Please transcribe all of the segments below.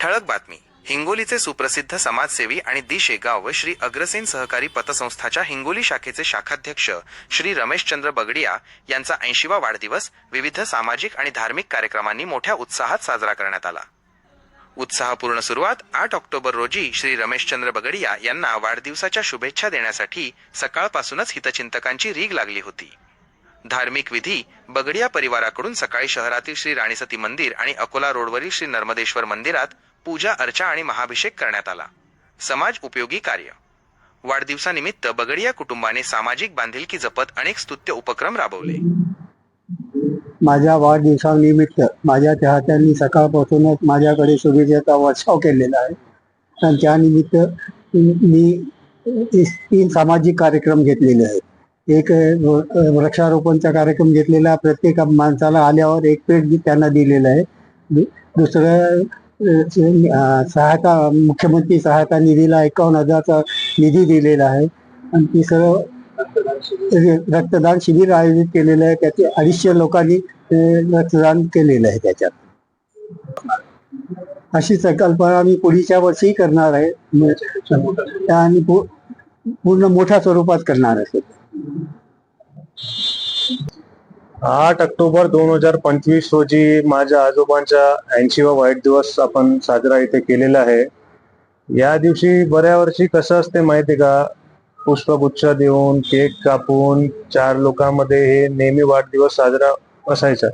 ठळक बातमी. हिंगोलीचे सुप्रसिद्ध समाजसेवी आणि दि शेगाव व श्री अग्रसेन सहकारी पतसंस्थाच्या हिंगोली शाखेचे शाखाध्यक्ष श्री रमेशचंद्र बगडिया यांचा ऐंशीवा वाढदिवस विविध सामाजिक आणि धार्मिक कार्यक्रमांनी मोठ्या उत्साहात साजरा करण्यात आला. उत्साहपूर्ण सुरुवात आठ ऑक्टोबर रोजी श्री रमेशचंद्र बगडिया यांना वाढदिवसाच्या शुभेच्छा देण्यासाठी सकाळपासूनच हितचिंतकांची रीग लागली होती. धार्मिक विधी बगडिया परिवाराकडून सकाळी शहरातील श्री राणीसती मंदिर आणि अकोला रोडवरील श्री नर्मदेश्वर मंदिरात पूजा अर्चा आणि महाभिषेक करण्यात आला. समाज उपयोगी कार्य. वाढदिवसानिमित्त बगडिया कुटुंबाने सामाजिक बांधिलकी जपत अनेक स्तुत्य उपक्रम राबवले. माझ्या वाढदिवसानिमित्त माझ्या चाहत्यांनी सकाळपासूनच माझ्याकडे शुभेच्छेचा वर्षाव केलेला आहे. आणि त्यानिमित्त मी तीन सामाजिक कार्यक्रम घेतलेले आहेत. एक वृक्षारोपणचा कार्यक्रम घेतलेला प्रत्येक माणसाला आल्यावर एक पेट त्यांना दिलेलं आहे. दुसरं सहायता मुख्यमंत्री सहायता निधीला एकावन्न हजारचा निधी दिलेला आहे. आणि तिसरं रक्तदान शिबिर आयोजित केलेलं आहे. त्याचे अडीचशे लोकांनी रक्तदान केलेलं आहे त्याच्यात. अशी संकल्पना मी पुढच्या वर्षी करणार आहे. आणि पूर्ण मोठ्या स्वरूपात करणार आहे. आठ ऑक्टोबर दोन हजार पंचवीस रोजी माझ्या आजोबांचा ऐंशीवा वाईट दिवस आपण साजरा इथे केलेला आहे. या दिवशी बऱ्या वर्षी कसं असते माहिती का? पुष्पगुच्छ देऊन केक कापून चार लोकांमध्ये हे नेहमी वाढदिवस साजरा असायचा.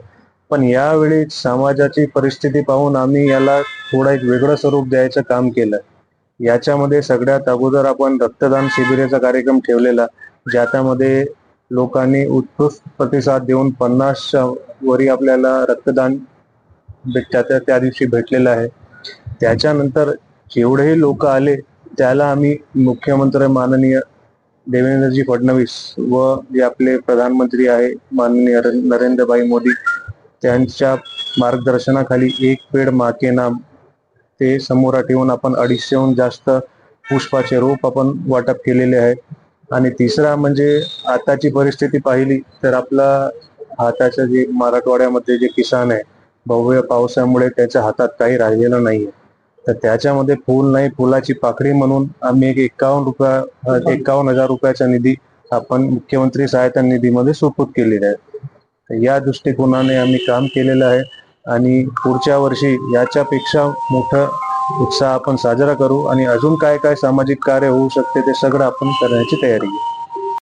पण यावेळी समाजाची परिस्थिती पाहून आम्ही याला थोडं एक वेगळं स्वरूप द्यायचं काम केलं. याच्यामध्ये सगळ्यात अगोदर आपण रक्तदान शिबिराचा कार्यक्रम ठेवलेला ज्याच्यामध्ये लोकांनी उत्कृष्ट प्रतिसाद देऊन पन्नास वरी आपल्याला रक्तदान भेट- त्या दिवशी भेटलेलं आहे. त्याच्यानंतर जेवढेही लोक आले त्याला आम्ही मुख्यमंत्री माननीय देवेंद्रजी फडणवीस व जे आपले प्रधानमंत्री आहे माननीय नरेंद्रभाई मोदी त्यांच्या मार्गदर्शनाखाली एक पेड माके नाम ते समोर ठेवून आपण अडीचशेहून जास्त पुष्पाचे रोप आपण वाटप केलेले आहे. आणि तिसरा म्हणजे आताची परिस्थिती पाहिली तर आपला हाताच्या जे मराठवाड्यामध्ये जे किसान आहे भव्य पावसामुळे त्याच्या हातात काही राहिलेलं नाहीये. तर त्याच्यामध्ये फुल नाही फुलाची पाकडी म्हणून आम्ही एक एकावन्न रुपया एकावन्न हजार रुपयाचा निधी आपण मुख्यमंत्री सहायता निधीमध्ये सुपूत केलेला आहे. या दृष्टिकोनाने आम्ही काम केलेलं आहे आणि पुढच्या वर्षी याच्यापेक्षा मोठं उत्साह आपण साजरा करू आणि अजून काय काय सामाजिक कार्य होऊ शकते ते सगळं आपण करण्याची तयारी आहे